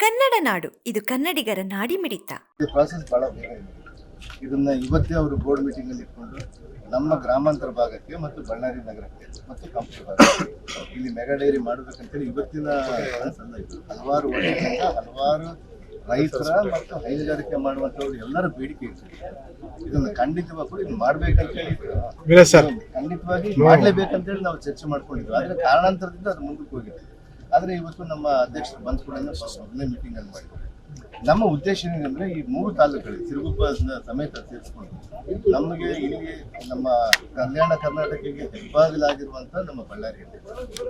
ಕನ್ನಡ ನಾಡು ಇದು ಕನ್ನಡಿಗರ ನಾಡಿ ಮಿಡಿತ ಪ್ರಾಸೆಸ್ ಬಹಳ ಬೇಗ ಇದೆ. ಇದನ್ನ ಇವತ್ತೇ ಅವರು ಬೋರ್ಡ್ ಮೀಟಿಂಗ್ ಅಲ್ಲಿ ಇಟ್ಕೊಂಡು ನಮ್ಮ ಗ್ರಾಮಾಂತರ ಭಾಗಕ್ಕೆ ಮತ್ತು ಬಳ್ಳಾರಿ ನಗರಕ್ಕೆ ಮತ್ತು ಕಂಪ್ಲಿ ಭಾಗಕ್ಕೆ. ಇಲ್ಲಿ ಮೆಗಾ ಡೈರಿ ಮಾಡಬೇಕಂತೇಳಿ ಇವತ್ತಿನ ಹಲವಾರು ವರ್ಷದಿಂದ ಹಲವಾರು ರೈತರ ಮತ್ತು ಹೈನುಗಾರಿಕೆ ಮಾಡುವಂತವ್ರು ಎಲ್ಲರ ಬೇಡಿಕೆ ಇದನ್ನು ಇದನ್ನ ಕೂಡ ಇದು ಮಾಡ್ಬೇಕಂತೇಳಿ ಖಂಡಿತವಾಗಿ ಮಾಡ್ಲೇಬೇಕಂತೇಳಿ ನಾವು ಚರ್ಚೆ ಮಾಡ್ಕೊಂಡಿದ್ವಿ. ಆದ್ರೆ ಕಾರಣಾಂತರದಿಂದ ಅದು ಮುಂದಕ್ಕೆ ಹೋಗಿದೆ. ಆದ್ರೆ ಇವತ್ತು ನಮ್ಮ ಅಧ್ಯಕ್ಷರು ಬಂದ ಕೂಡ ಮೀಟಿಂಗ್ ಅಲ್ಲಿ ಮಾಡಿದ್ರು ನಮ್ಮ ಉದ್ದೇಶ ಏನಂದ್ರೆ ಈ ಮೂರು ತಾಲೂಕುಗಳಿಗೆ ಸಿರುಗುಪ್ಪ ಸಮೇತ ಸೇರಿಸ್ಕೊಂಡು ನಮಗೆ ಇಲ್ಲಿ ನಮ್ಮ ಕಲ್ಯಾಣ ಕರ್ನಾಟಕಕ್ಕೆ ಹೆಬ್ಬಾಗಿಲಾಗಿರುವಂತ ನಮ್ಮ ಬಳ್ಳಾರಿ.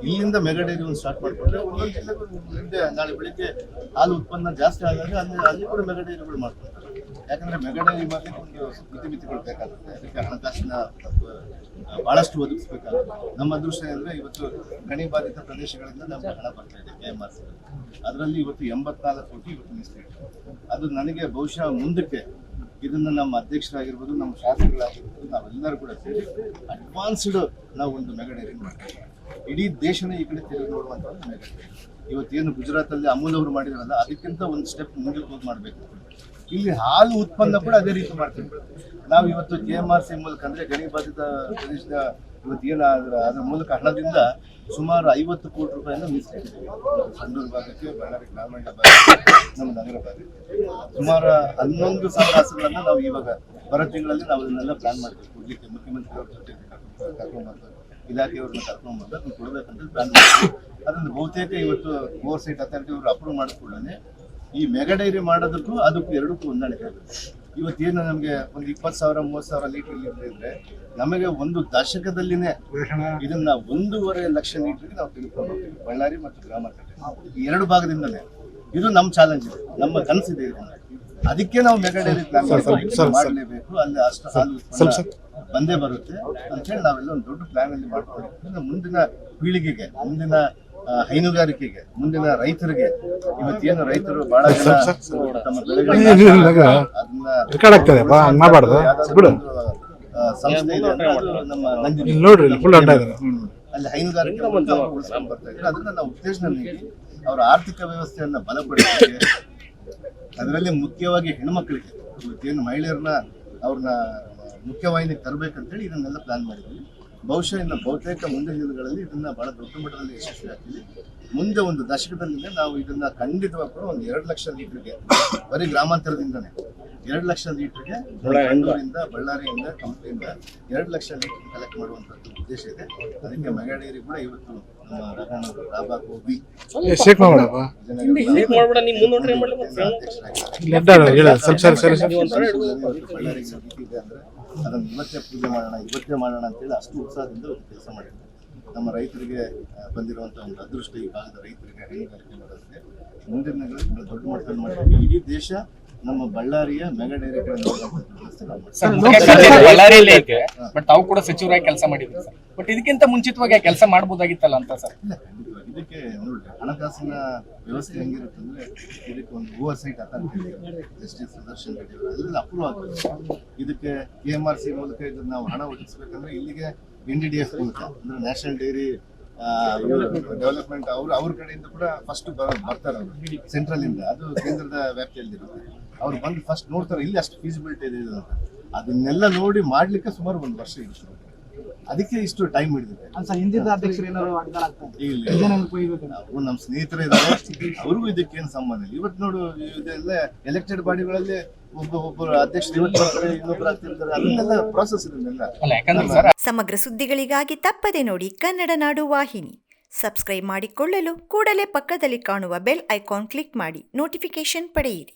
ಇಲ್ಲಿಂದ ಮೆಗಡೇರಿ ಡೈರಿ ಒಂದು ಸ್ಟಾರ್ಟ್ ಮಾಡ್ಕೊಂಡ್ರೆ ಒಂದೊಂದು ಜಿಲ್ಲೆಗೂ ಮುಂದೆ ನಾಳೆ ಬೆಳಿಗ್ಗೆ ಹಾಲು ಉತ್ಪನ್ನ ಜಾಸ್ತಿ ಆದಾಗ ಅಲ್ಲಿ ಅಲ್ಲಿ ಕೂಡ ಮೆಗಡೇರಿಗಳು ಮಾಡ್ತಾರೆ ಯಾಕಂದ್ರೆ ಮೆಗಡರಿ ಒಂದು ಮಿತಿ ಮಿತಿಗಳು ಬೇಕಾಗುತ್ತೆ. ಅದಕ್ಕೆ ಹಣಕಾಸಿನ ಬಹಳಷ್ಟು ಒದಗಿಸ್ಬೇಕಾಗುತ್ತೆ. ನಮ್ಮ ಅದೃಷ್ಟ ಅಂದ್ರೆ ಇವತ್ತು ಗಣಿ ಬಾಧಿತ ಪ್ರದೇಶಗಳಿಂದ ನಮ್ಗೆ ಹಣ ಬರ್ತಾ ಇದೆ ಕೆ ಎಂ ಆರ್ ಅದರಲ್ಲಿ ಇವತ್ತು ಎಂಬತ್ನಾಲ್ಕು ಕೋಟಿ ಇವತ್ತು ಮೀಸಲಿಟ್ಟು ಅದು ನನಗೆ ಬಹುಶಃ ಮುಂದಕ್ಕೆ ಇದನ್ನ ನಮ್ಮ ಅಧ್ಯಕ್ಷರಾಗಿರ್ಬೋದು, ನಮ್ಮ ಶಾಸಕರಾಗಿರ್ಬೋದು, ನಾವೆಲ್ಲರೂ ಕೂಡ ಸೇರಿ ಅಡ್ವಾನ್ಸ್ಡ್ ನಾವು ಒಂದು ಮೆಗಡೆ ಡೈರಿ ಮಾಡ್ತೀವಿ. ಇಡೀ ದೇಶನೇ ಈ ಕಡೆ ತಿರುಗಿ ನೋಡುವಂತ ಒಂದು ಮೆಗಾ ಡೈರಿ ಇವತ್ತೇನು ಗುಜರಾತಲ್ಲಿ ಅಮೂಲ್ ಅವರು ಮಾಡಿದಾರಲ್ಲ, ಅದಕ್ಕಿಂತ ಒಂದು ಸ್ಟೆಪ್ ಮುಂದಕ್ಕೆ ಹೋಗಿ ಮಾಡಬೇಕು. ಇಲ್ಲಿ ಹಾಲು ಉತ್ಪನ್ನ ಕೂಡ ಅದೇ ರೀತಿ ಮಾಡ್ತೀವಿ. ನಾವು ಇವತ್ತು ಕೆ ಎಂ ಆರ್ ಸಿ ಮೂಲಕ ಅಂದ್ರೆ ಗಣಿ ಬಾಧಿತ ಪ್ರದೇಶದ ಇವತ್ತು ಏನು ಅದರ ಮೂಲಕ ಹಣದಿಂದ ಸುಮಾರು ಐವತ್ತು ಕೋಟಿ ರೂಪಾಯಿನ ಮೀಸಲಿಟ್ಟಿದ್ದೀವಿ. ಸಂಡೂರು ಭಾಗಕ್ಕೆ, ಬಳ್ಳಾರಿ ಗ್ರಾಮೀಣ ಭಾಗಕ್ಕೆ, ನಮ್ಮ ನಗರ ಭಾಗಕ್ಕೆ. ಸುಮಾರು ಹನ್ನೊಂದು ಸಾವಿರ ಹಸುಗಳನ್ನು ನಾವು ಇವಾಗ ಬರೋ ತಿಂಗಳಲ್ಲಿ ನಾವು ಇದನ್ನೆಲ್ಲ ಪ್ಲಾನ್ ಮಾಡ್ತೀವಿ. ಕೊಡ್ಲಿಕ್ಕೆ ಮುಖ್ಯಮಂತ್ರಿ ಅವ್ರ ಜೊತೆ ಕರ್ಕೊಂಡ್ಬಂದು ಇಲಾಖೆಯವ್ರನ್ನ ಕರ್ಕೊಂಡ್ಬಂದು ಅದನ್ನು ಕೊಡಬೇಕಂತ ಪ್ಲಾನ್ ಮಾಡ್ತೀವಿ. ಅದನ್ನು ಬಹುತೇಕ ಇವತ್ತು ಓವರ್ ಸೈಟ್ ಅಥಾರಿಟಿ ಅವರು ಅಪ್ರೂವ್ ಕೂಡಲೇ ಈ ಮೆಗಾ ಡೈರಿ ಮಾಡೋದಕ್ಕೂ ಅದಕ್ಕೂ ಎರಡಕ್ಕೂ ಹೊಂದಾಣಿಕೆ ಆಗುತ್ತೆ. ಇವತ್ತೇನು ನಮಗೆ ಒಂದು ಇಪ್ಪತ್ತು ಸಾವಿರ ಮೂವತ್ತು ಸಾವಿರ ಲೀಟರ್ ಇದ್ರೆ ನಮಗೆ ಒಂದು ದಶಕದಲ್ಲಿನೇ ಇದನ್ನ ಒಂದೂವರೆ ಲಕ್ಷ ಲೀಟರ್ಗೆ ನಾವು ತಿಳ್ಕೊಂಡು ಹೋಗ್ತೀವಿ ಬಳ್ಳಾರಿ ಮತ್ತು ಗ್ರಾಮಾಂತರ ಈ ಎರಡು ಭಾಗದಿಂದಲೇ ಇದು ನಮ್ಮ ಚಾಲೆಂಜ್ ಇದೆ. ನಮ್ಮ ಕನಸಿದೆ ಇದನ್ನ ಅದಕ್ಕೆ ನಾವು ಮೆಗಾ ಡೈರಿ ಪ್ಲಾನ್ ಮಾಡಲೇಬೇಕು. ಅಲ್ಲಿ ಅಷ್ಟು ಹಾಲು ಬಂದೇ ಬರುತ್ತೆ. ಅಂತ ಹೇಳಿ ನಾವೆಲ್ಲ ಒಂದು ದೊಡ್ಡ ಪ್ಲಾನ್ ಅಲ್ಲಿ ಮಾಡ್ಕೊಂಡಿರ್ತೀವಿ ಮುಂದಿನ ಪೀಳಿಗೆಗೆ ಮುಂದಿನ ಹೈನುಗಾರಿಕೆಗೆ ಮುಂದಿನ ರೈತರಿಗೆ ಇವತ್ತೇನು ರೈತರು ಬಹಳ ಜನ ತಮ್ಮ ಬೆಳೆಗಳನ್ನ ಸಂಸ್ಥೆ ಇದೆ ನಮ್ಮ ನಂದಿನಿ ನೋಡ್ರಿ ಅಲ್ಲಿ ಹೈನುಗಾರಿಕೆ ಉಳಿಸ್ಕೊಂಡು ಬರ್ತಾ ಇದ್ದಾರೆ. ಅದನ್ನ ನಾವು ಉತ್ತೇಜನ ನೀಡಿ ಅವರ ಆರ್ಥಿಕ ವ್ಯವಸ್ಥೆಯನ್ನ ಬಲಪಡಿಸಲಿಕ್ಕೆ ಅದರಲ್ಲಿ ಮುಖ್ಯವಾಗಿ ಹೆಣ್ಮಕ್ಳಿಗೆ ಇವತ್ತೇನು ಮಹಿಳೆಯರನ್ನ ಅವ್ರನ್ನ ಮುಖ್ಯವಾಹಿನಿಗೆ ತರಬೇಕಂತೇಳಿ ಇದನ್ನೆಲ್ಲ ಪ್ಲಾನ್ ಮಾಡಿದ್ವಿ. ಬಹುಶಃ ಇನ್ನು ಬಹುತೇಕ ಮುಂದಿನ ದಿನಗಳಲ್ಲಿ ಇದನ್ನ ಬಹಳ ದೊಡ್ಡ ಮಟ್ಟದಲ್ಲಿ ಯಶಸ್ವಿ ಆಗ್ತೀವಿ. ಮುಂದೆ ಒಂದು ದಶಕದಲ್ಲಿ ನಾವು ಇದನ್ನ ಖಂಡಿತವಾಗಿ ಕೂಡ ಒಂದು ಎರಡು ಲಕ್ಷ ಲೀಟರ್ಗೆ ಬರೀ ಗ್ರಾಮಾಂತರದಿಂದನೇ ಎರಡು ಲಕ್ಷ ಲೀಟರ್ಗೆ ಬೆಂಗಳೂರಿಂದ ಬಳ್ಳಾರಿಯಿಂದ ಕಂಪ್ನಿಯಿಂದ ಎರಡು ಲಕ್ಷ ಲೀಟರ್ ಕಲೆಕ್ಟ್ ಮಾಡುವಂತದ್ದು ಉದ್ದೇಶ ಇದೆ. ಅದಕ್ಕೆ ಮಹಿಳೆಯರಿಗೆ ಕೂಡ ಇವತ್ತು ನಮ್ಮ ರಘಣ್ಣವರು ಬಳ್ಳಾರಿಗೆ ಇದೆ ಅಂದ್ರೆ ಅದನ್ನ ಇವತ್ತೇ ಪೂಜೆ ಮಾಡೋಣ ಇವತ್ತೇ ಮಾಡೋಣ ಅಂತೇಳಿ ಅಷ್ಟು ಉತ್ಸಾಹದಿಂದ ಕೆಲಸ ಮಾಡಿದ್ದೆ ನಮ್ಮ ರೈತರಿಗೆ ಬಂದಿರುವಂಥ ಬಂದಿರುವಂತ ಒಂದು ಅದೃಷ್ಟ ಈ ಭಾಗದ ರೈತರಿಗೆ ಹೈನುಗಾರಿಕೆ ಮಾಡೋದಕ್ಕೆ. ಮುಂದಿನ ದಿನಗಳಲ್ಲಿ ದೊಡ್ಡ ಮಟ್ಟದಲ್ಲಿ ಮಾಡಿದ್ವಿ. ಇಡೀ ದೇಶ ನಮ್ಮ ಬಳ್ಳಾರಿಯ ಮೆಗಾ ಡೈರಿಗಳನ್ನು ವ್ಯವಸ್ಥೆ ಸರ್ ಬಳ್ಳಾರಿಯಲ್ಲೇ ಐತೆ ಬಟ್ ತಾವು ಕೂಡ ಸಚಿವರಾಗಿ ಕೆಲಸ ಮಾಡಿದ್ರು ಸರ್. ಬಟ್ ಇದಕ್ಕಿಂತ ಮುಂಚಿತವಾಗಿ ಕೆಲಸ ಮಾಡಬಹುದಾಗಿತ್ತಲ್ಲ ಅಂತ ಸರ್? ಇದಕ್ಕೆ ಹಣಕಾಸಿನ ವ್ಯವಸ್ಥೆ ಹೆಂಗಿರುತ್ತೆ ಅಂದ್ರೆ ಇದಕ್ಕೆ ಒಂದು over site authority justice Sudarshan Reddy ಅವರು ಅಪ್ರೂವ್ ಆಗ್ತದೆ. ಇದಕ್ಕೆ ಕೆ ಎಂ ಆರ್ ಸಿ ಮೂಲಕ ಇದನ್ನ ನಾವು ಹಣ ಒದಗಿಸ್ಬೇಕಂದ್ರೆ ಇಲ್ಲಿಗೆ ಎನ್ ಡಿ ಡಿ ಎಫ್ ಮೂಲಕ, ಅಂದ್ರೆ ನ್ಯಾಷನಲ್ ಡೈರಿ ಡೆವಲಪ್ಮೆಂಟ್ ಅವರು ಅವ್ರ ಕಡೆಯಿಂದ ಕೂಡ ಫಸ್ಟ್ ಬರ್ತಾರೆ ಅವರು. ಸೆಂಟ್ರಲ್ ಇಂದ, ಅದು ಕೇಂದ್ರದ ವ್ಯಾಪ್ತಿಯಲ್ಲಿರುತ್ತೆ ಅವ್ರು ಬಂದು ಫಸ್ಟ್ ನೋಡ್ತಾರೆ, ಇಲ್ಲಿ ಅಷ್ಟು ಫೀಸಿಬಿಲಿಟಿ ಇದೆ ಅಂತ. ಅದನ್ನೆಲ್ಲ ನೋಡಿ ಮಾಡ್ಲಿಕ್ಕೆ ಸುಮಾರು ಒಂದು ವರ್ಷ ಇರುತ್ತೆ ಅದಕ್ಕೆ ಇಷ್ಟು ಟೈಮ್ ಹಿಡಿದಿದೆ. ನಮ್ಮ ಸ್ನೇಹಿತರು ಇದ್ದಾರೆ. ಅವ್ರಿಗೂ ಇದಕ್ಕೇನು ಸಂಬಂಧ ಇಲ್ಲ. ಇವತ್ತು ನೋಡು ಇದೆಲ್ಲ ಎಲೆಕ್ಟೆಡ್ ಬಾಡಿಗಳಲ್ಲಿ ಸಮಗ್ರ ಸುದ್ದಿಗಳಿಗಾಗಿ ತಪ್ಪದೆ ನೋಡಿ ಕನ್ನಡ ನಾಡು ವಾಹಿನಿ. ಸಬ್ಸ್ಕ್ರೈಬ್ ಮಾಡಿಕೊಳ್ಳಲು ಕೂಡಲೇ ಪಕ್ಕದಲ್ಲಿ ಕಾಣುವ ಬೆಲ್ ಐಕಾನ್ ಕ್ಲಿಕ್ ಮಾಡಿ ನೋಟಿಫಿಕೇಶನ್ ಪಡೆಯಿರಿ.